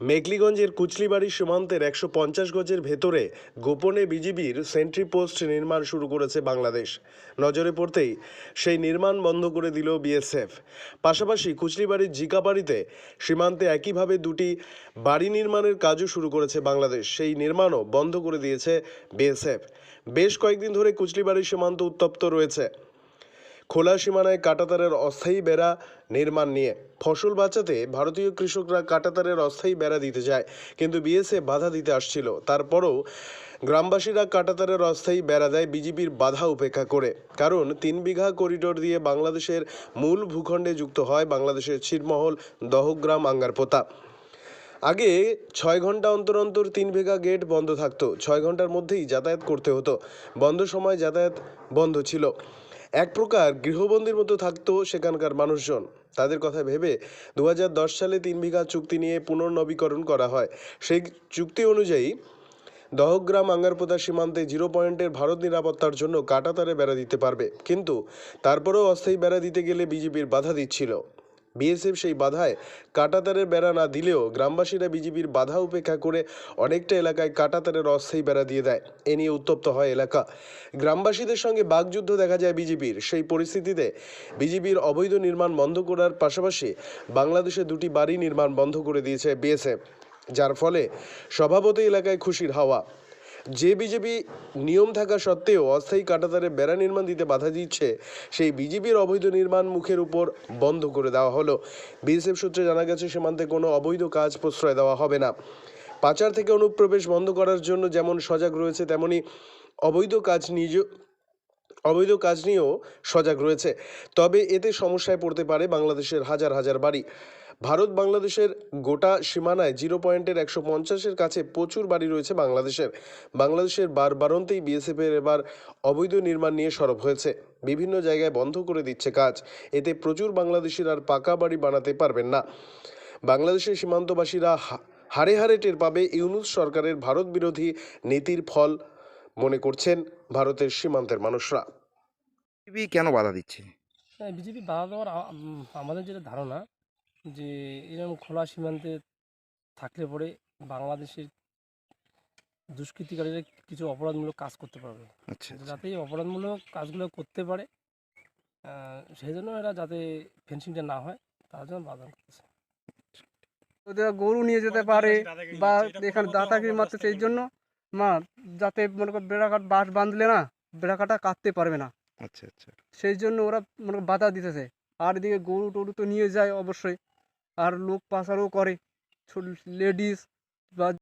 মেঘলিগঞ্জের কুচলিবাড়ি সীমান্তের একশো পঞ্চাশ গজের ভেতরে গোপনে বিজিবির সেন্ট্রি পোস্ট নির্মাণ শুরু করেছে বাংলাদেশ। নজরে পড়তেই সেই নির্মাণ বন্ধ করে দিল বিএসএফ। পাশাপাশি কুচলিবাড়ির জিকাবাড়িতে সীমান্তে একইভাবে দুটি বাড়ি নির্মাণের কাজও শুরু করেছে বাংলাদেশ। সেই নির্মাণও বন্ধ করে দিয়েছে বিএসএফ। বেশ কয়েকদিন ধরে কুচলিবাড়ির সীমান্ত উত্তপ্ত রয়েছে। খোলা সীমানায় কাঁটাতারের অস্থায়ী বেড়া নির্মাণ নিয়ে ফসল বাঁচাতে ভারতীয় কৃষকরা কাঁটাতারের অস্থায়ী বেড়া দিতে যায় কিন্তু বিএসএফ বাধা দিতে আসছিল। তারপরও গ্রামবাসীরা কাঁটাতারের অস্থায়ী বেড়া দেয় বিজেপির বাধা উপেক্ষা করে। কারণ তিন বিঘা করিডোর দিয়ে বাংলাদেশের মূল ভূখণ্ডে যুক্ত হয় বাংলাদেশের ছিটমহল দহগ্রাম আঙ্গারপোতা। আগে ছয় ঘণ্টা অন্তর অন্তর তিন বিঘা গেট বন্ধ থাকতো। ছয় ঘণ্টার মধ্যেই যাতায়াত করতে হতো। বন্ধ সময় যাতায়াত বন্ধ ছিল। এক প্রকার গৃহবন্দীর মতো থাকতো সেখানকার মানুষজন। তাদের কথা ভেবে দু হাজার দশ সালে তিন বিঘা চুক্তি নিয়ে পুনর্নবীকরণ করা হয়। সেই চুক্তি অনুযায়ী দহগ্রাম আঙ্গারপোতা সীমান্তে জিরো পয়েন্টের ভারত নিরাপত্তার জন্য কাটাতারে বেড়া দিতে পারবে। কিন্তু তারপরেও অস্থায়ী বেড়া দিতে গেলে বিজেপির বাধা দিচ্ছিল। বিএসএফ সেই বাধায় কাঁটাতারের বেড়া না দিলেও গ্রামবাসীরা বিজেপির বাধা উপেক্ষা করে অনেকটা এলাকায় কাটাতারের অস্থায়ী বেড়া দিয়ে দেয়। এ নিয়ে উত্তপ্ত হয় এলাকা। গ্রামবাসীদের সঙ্গে বাকযুদ্ধ দেখা যায় বিজেপির। সেই পরিস্থিতিতে বিজেপির অবৈধ নির্মাণ বন্ধ করার পাশাপাশি বাংলাদেশে দুটি বাড়ি নির্মাণ বন্ধ করে দিয়েছে বিএসএফ, যার ফলে স্বভাবতই এলাকায় খুশির হাওয়া। যে বিজেপি নিয়ম থাকা সত্ত্বেও অস্থায়ী কাটাতারে বেড়া নির্মাণ দিতে বাধা দিচ্ছে, সেই বিজেপির অবৈধ নির্মাণ মুখের উপর বন্ধ করে দেওয়া হলো। বিএসএফ সূত্রে জানা গেছে, সীমান্তে কোনো অবৈধ কাজ প্রশ্রয় দেওয়া হবে না। পাচার থেকে অনুপ্রবেশ বন্ধ করার জন্য যেমন সজাগ রয়েছে, তেমনি অবৈধ কাজ নিজ অবৈধ কাজ নিয়েও সজাগ রয়েছে। তবে এতে সমস্যায় পড়তে পারে বাংলাদেশের হাজার হাজার বাড়ি। ভারত বাংলাদেশের গোটা সীমানায় জিরো পয়েন্টের একশো পঞ্চাশের কাছে প্রচুর বাড়ি রয়েছে বাংলাদেশের। বাংলাদেশের বারবারন্তেই বিএসএফের এবার অবৈধ নির্মাণ নিয়ে সরব হয়েছে। বিভিন্ন জায়গায় বন্ধ করে দিচ্ছে কাজ। এতে প্রচুর বাংলাদেশির আর পাকা বাড়ি বানাতে পারবেন না। বাংলাদেশের সীমান্তবাসীরা হা- হাড়ে হাড়ে টের পাবে ইউনুস সরকারের ভারত বিরোধী নীতির ফল। মনে করছেন ভারতের সীমান্তের মানুষরা? বিজেপি কেন বাধা দিচ্ছে? হ্যাঁ বিজেপি বাধা দেওয়ার আমাদের যেটা ধারণা যে এরকম খোলা সীমান্তে থাকলে পরে বাংলাদেশের দুষ্কৃতিকারীরা কিছু অপরাধমূলক কাজ করতে পারবে। আচ্ছা আচ্ছা। যাতে এই অপরাধমূলক কাজগুলো করতে পারে সেই জন্য এরা যাতে ফেন্সিংটা না হয় তার জন্য বাধা করতেছে ওদের গরু নিয়ে যেতে পারে বা এখানে দাতাগিরি মারতে সেই জন্য মা যাতে মনে করো বেড়াঘাট বাঁশ বাঁধলে না বেড়াকাটা কাটতে পারবে না। আচ্ছা আচ্ছা। সেই জন্য ওরা মনে করো বাধা দিতেছে। আর এদিকে গরু টরু তো নিয়ে যায় অবশ্যই। আর লোক পাচারও করে। লেডিস বা